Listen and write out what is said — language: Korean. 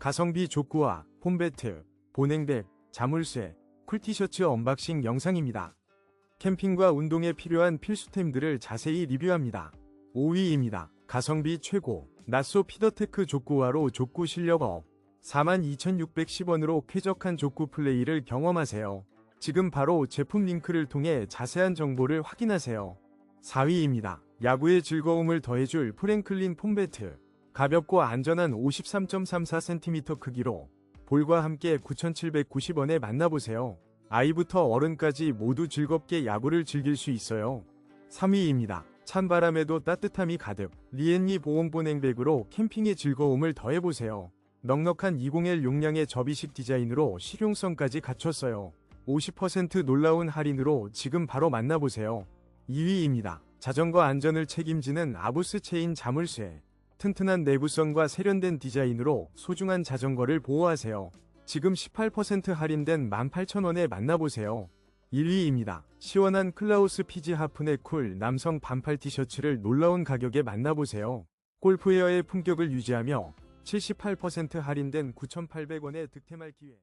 가성비 족구와 폼배트, 보냉백, 자물쇠, 쿨티셔츠 언박싱 영상입니다. 캠핑과 운동에 필요한 필수템들을 자세히 리뷰합니다. 5위입니다. 가성비 최고, 나소 피더테크 족구화로 족구 실력 업. 42,610원으로 쾌적한 족구 플레이를 경험하세요. 지금 바로 제품 링크를 통해 자세한 정보를 확인하세요. 4위입니다. 야구의 즐거움을 더해줄 프랭클린 폼배트. 가볍고 안전한 53.34cm 크기로 볼과 함께 9,790원에 만나보세요. 아이부터 어른까지 모두 즐겁게 야구를 즐길 수 있어요. 3위입니다. 찬바람에도 따뜻함이 가득 리엔리 보온보냉백으로 캠핑의 즐거움을 더해보세요. 넉넉한 201 용량의 접이식 디자인으로 실용성까지 갖췄어요. 50% 놀라운 할인으로 지금 바로 만나보세요. 2위입니다. 자전거 안전을 책임지는 아부스 체인 자물쇠. 튼튼한 내구성과 세련된 디자인으로 소중한 자전거를 보호하세요. 지금 18% 할인된 18,000원에 만나보세요. 1위입니다. 시원한 클라우스 피지 하프넥 쿨 남성 반팔 티셔츠를 놀라운 가격에 만나보세요. 골프웨어의 품격을 유지하며 78% 할인된 9,800원의 득템할 기회.